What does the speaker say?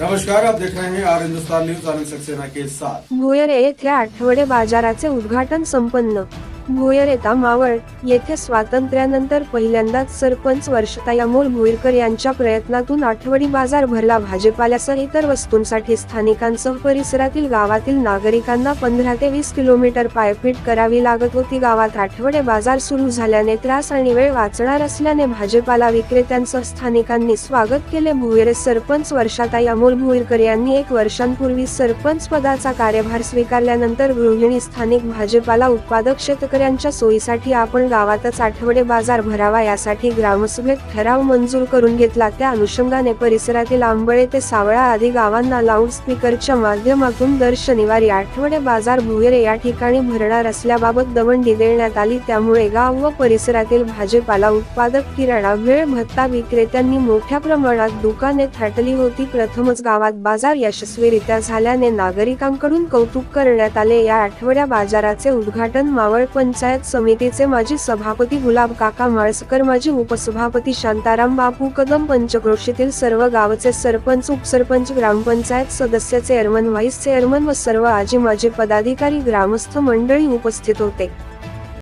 नमस्कार आप देख रहे हैं आर हिंदुस्तान न्यूज आनंद सक्सेना के साथ। भुयर येथे आठवडे बाजाराचे उद्घाटन संपन्न। भुयर येता मावळ. येथे स्वातंत्र्यानंतर पहिल्यांदाच सरपंच वर्षता अमोल भुईरकर यांच्या प्रयत्नातून आठवडी बाजार भरला. भाजपाल्यासह इतर वस्तूंसाठी स्थानिकांसह परिसरातील गावातील नागरिकांना पंधरा ते वीस किलोमीटर पायपीट करावी लागत होती. गावात आठवडे बाजार सुरू झाल्याने त्रास आणि वेळ वाचणार असल्याने भाजपाला विक्रेत्यांसह स्थानिकांनी स्वागत केले. भुईरे सरपंच वर्षाताई अमोल भुईरकर यांनी एक वर्षांपूर्वी सरपंच पदाचा कार्यभार स्वीकारल्यानंतर गृहिणी स्थानिक भाजपाला उत्पादक शेतकऱ्यांच्या सोयीसाठी आपण गावातच आठवडे बाजार भरावा यासाठी ग्रामसभेत ठराव मंजूर करून घेतला. त्या अनुषंगाने परिसरातील आंबळे ते सावळा आदी गावांना लाऊड स्पीकरच्या माध्यमातून दर शनिवारी आठवडे बाजार भुयरे या ठिकाणी भरणार असल्याबाबत दवंडी देण्यात आली. त्यामुळे गाव व परिसरातील भाजीपाला उत्पादक किराणा वेळ भत्ता विक्रेत्यांनी मोठ्या प्रमाणात दुकाने थाटली होती. प्रथमच गावात बाजार यशस्वीरित्या झाल्याने नागरिकांकडून कौतुक करण्यात आले. या आठवड्या बाजाराचे उद्घाटन मावळ पंचायत समितीचे माजी सभापती गुलाब काका माळसकर माजी उपसभापती शांताराम बापू कदम पंचक्रोशीतील सर्व गावचे सरपंच उपसरपंच ग्रामपंचायत सदस्य चेअरमन व्हाईस चेअरमन व सर्व आजी माजी पदाधिकारी ग्रामस्थ मंडळी उपस्थित होते.